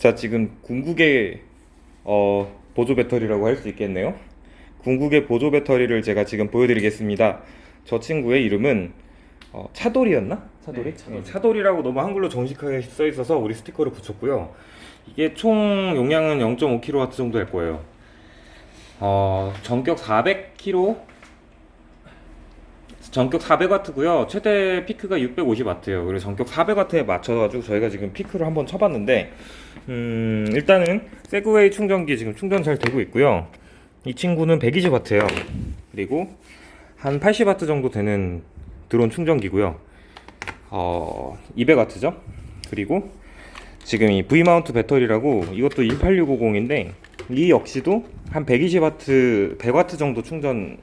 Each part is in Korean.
자, 지금 궁극의 어, 보조 배터리라고 할 수 있겠네요. 궁극의 보조 배터리를 제가 지금 보여드리겠습니다. 저 친구의 이름은 어, 차돌이였나? 차돌이? 네, 차돌이. 차돌이라고 너무 한글로 정식하게 써 있어서 우리 스티커를 붙였고요. 이게 총 용량은 0.5kW 정도 될 거예요. 어, 전격 400kW 전격 400W고요. 최대 피크가 650W예요. 그래서 전격 400W에 맞춰가지고 저희가 지금 피크를 한번 쳐봤는데, 음, 일단은 세그웨이 충전기 지금 충전 잘 되고 있고요. 이 친구는 120W예요. 그리고 한 80W 정도 되는 드론 충전기고요. 어, 200W죠. 그리고 지금 이 V 마운트 배터리라고 이것도 18650인데 이 역시도 한 120W, 100W 정도 충전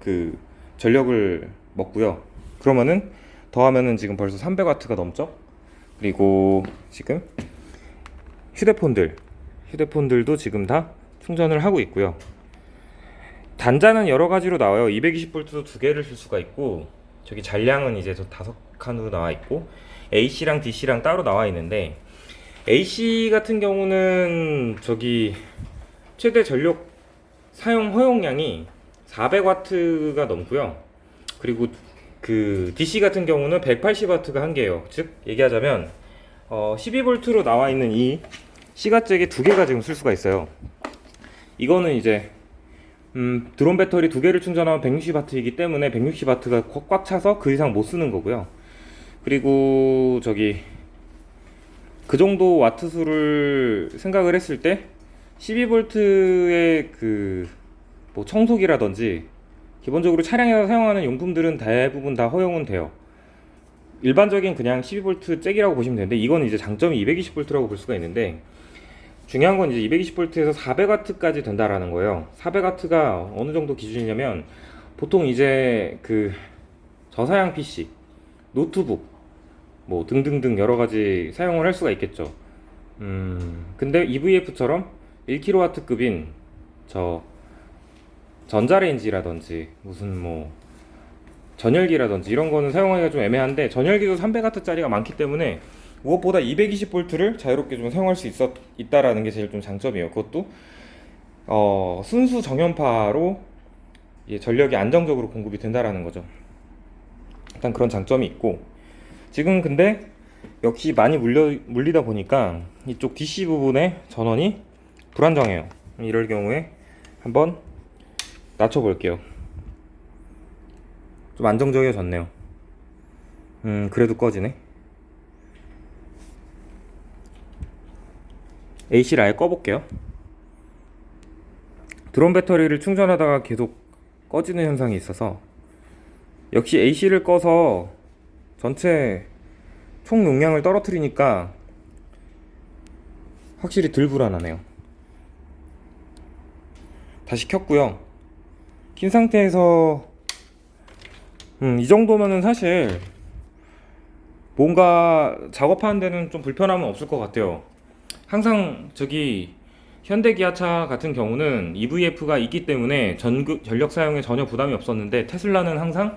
그 전력을 먹고요. 그러면은 더하면은 지금 벌써 300W가 넘죠? 그리고 지금 휴대폰들, 휴대폰들도 지금 다 충전을 하고 있고요. 단자는 여러 가지로 나와요. 220V도 두 개를 쓸 수가 있고, 저기 잔량은 이제 저 다섯 칸으로 나와 있고, AC랑 DC랑 따로 나와 있는데, AC 같은 경우는 저기 최대 전력 사용 허용량이 400W가 넘고요. 그리고 그 DC 같은 경우는 180W가 한계예요. 즉 얘기하자면 어 12V로 나와 있는 이 시가잭이 두 개가 지금 쓸 수가 있어요. 이거는 이제 음, 드론 배터리 두 개를 충전하면 160W이기 때문에 160W가 꽉 차서 그 이상 못 쓰는 거고요. 그리고 저기 그 정도 와트 수를 생각을 했을 때 12V의 그 뭐 청소기라든지 기본적으로 차량에서 사용하는 용품들은 대부분 다 허용은 돼요. 일반적인 그냥 12V 잭이라고 보시면 되는데 이건 이제 장점이 220V라고 볼 수가 있는데 중요한 건 이제 220V에서 400W까지 된다라는 거예요. 400W가 어느 정도 기준이냐면 보통 이제 그 저사양 PC, 노트북 뭐 등등등 여러 가지 사용을 할 수가 있겠죠. 음, 근데 EVF처럼 1kW급인 저 전자레인지라든지 무슨 뭐 전열기라든지 이런 거는 사용하기가 좀 애매한데 전열기도 300W짜리가 많기 때문에 무엇보다 220V를 자유롭게 좀 사용할 수 있었 있다라는 게 제일 좀 장점이에요. 그것도 어, 순수 정연파로 예, 전력이 안정적으로 공급이 된다라는 거죠. 일단 그런 장점이 있고 지금 근데 역시 많이 물려 물리다 보니까 이쪽 DC 부분의 전원이 불안정해요. 이럴 경우에 한번 낮춰 볼게요. 좀 안정적이어졌네요. 음, 그래도 꺼지네. AC를 아예 꺼볼게요. 드론 배터리를 충전하다가 계속 꺼지는 현상이 있어서 역시 AC를 꺼서 전체 총 용량을 떨어뜨리니까 확실히 덜 불안하네요. 다시 켰고요. 킨 상태에서 음, 이 정도면은 사실 뭔가 작업하는 데는 좀 불편함은 없을 것 같아요. 항상 저기 현대 기아차 같은 경우는 EVF가 있기 때문에 전극 전력 사용에 전혀 부담이 없었는데 테슬라는 항상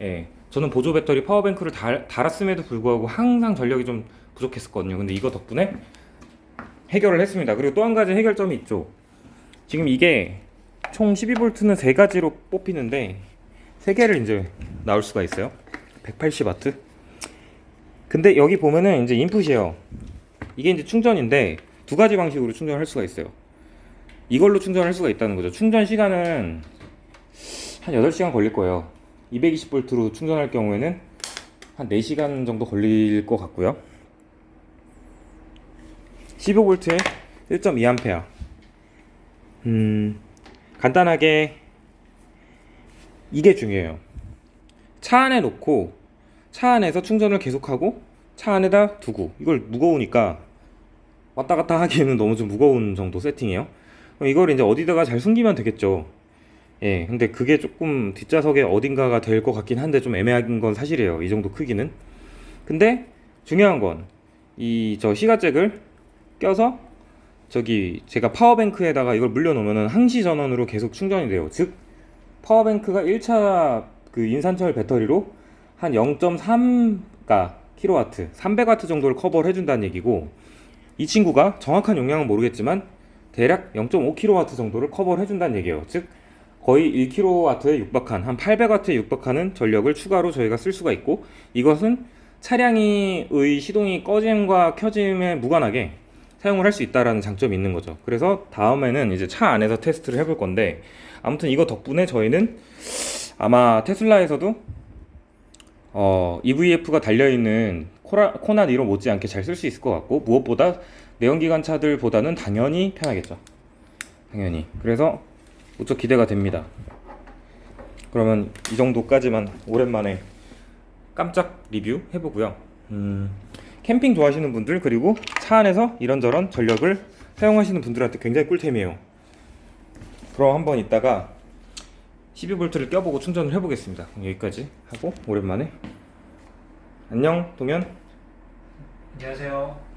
예, 저는 보조 배터리 파워뱅크를 달, 달았음에도 불구하고 항상 전력이 좀 부족했었거든요. 근데 이거 덕분에 해결을 했습니다. 그리고 또 한 가지 해결점이 있죠. 지금 이게 총 12V는 세 가지로 뽑히는데 세 개를 이제 나올 수가 있어요. 180W. 근데 여기 보면은 이제 인풋이에요. 이게 이제 충전인데 두 가지 방식으로 충전할 수가 있어요. 이걸로 충전할 수가 있다는 거죠. 충전 시간은 한 8시간 걸릴 거예요. 220V로 충전할 경우에는 한 4시간 정도 걸릴 것 같고요. 15V에 1.2A. 음, 간단하게 이게 중요해요. 차 안에 놓고 차 안에서 충전을 계속하고 차 안에다 두고 이걸 무거우니까 왔다 갔다 하기에는 너무 좀 무거운 정도 세팅이에요. 이걸 이제 어디다가 잘 숨기면 되겠죠. 예, 근데 그게 조금 뒷좌석에 어딘가가 될 것 같긴 한데 좀 애매한 건 사실이에요. 이 정도 크기는. 근데 중요한 건 이 저 시가잭을 껴서 저기 제가 파워뱅크에다가 이걸 물려 놓으면은 항시 전원으로 계속 충전이 돼요. 즉 파워뱅크가 1차 그 인산철 배터리로 한 0.3가 킬로와트, 300와트 정도를 커버를 해준다는 얘기고 이 친구가 정확한 용량은 모르겠지만 대략 0.5kW 정도를 커버를 해준다는 얘기예요. 즉 거의 1kW에 육박한 한 800W에 육박하는 전력을 추가로 저희가 쓸 수가 있고 이것은 차량이 의 시동이 꺼짐과 켜짐에 무관하게 사용을 할 수 있다라는 장점이 있는 거죠. 그래서 다음에는 이제 차 안에서 테스트를 해볼 건데 아무튼 이거 덕분에 저희는 아마 테슬라에서도 어, EVF가 달려있는 코라, 코나 니로 못지않게 잘 쓸 수 있을 것 같고 무엇보다 내연기관 차들보다는 당연히 편하겠죠. 당연히. 그래서 무척 기대가 됩니다. 그러면 이 정도까지만 오랜만에 깜짝 리뷰 해보고요. 음, 캠핑 좋아하시는 분들 그리고 차 안에서 이런저런 전력을 사용하시는 분들한테 굉장히 꿀템이에요. 그럼 한번 이따가 12V를 껴보고 충전을 해보겠습니다. 여기까지 하고 오랜만에 안녕 동현. 안녕하세요. 예.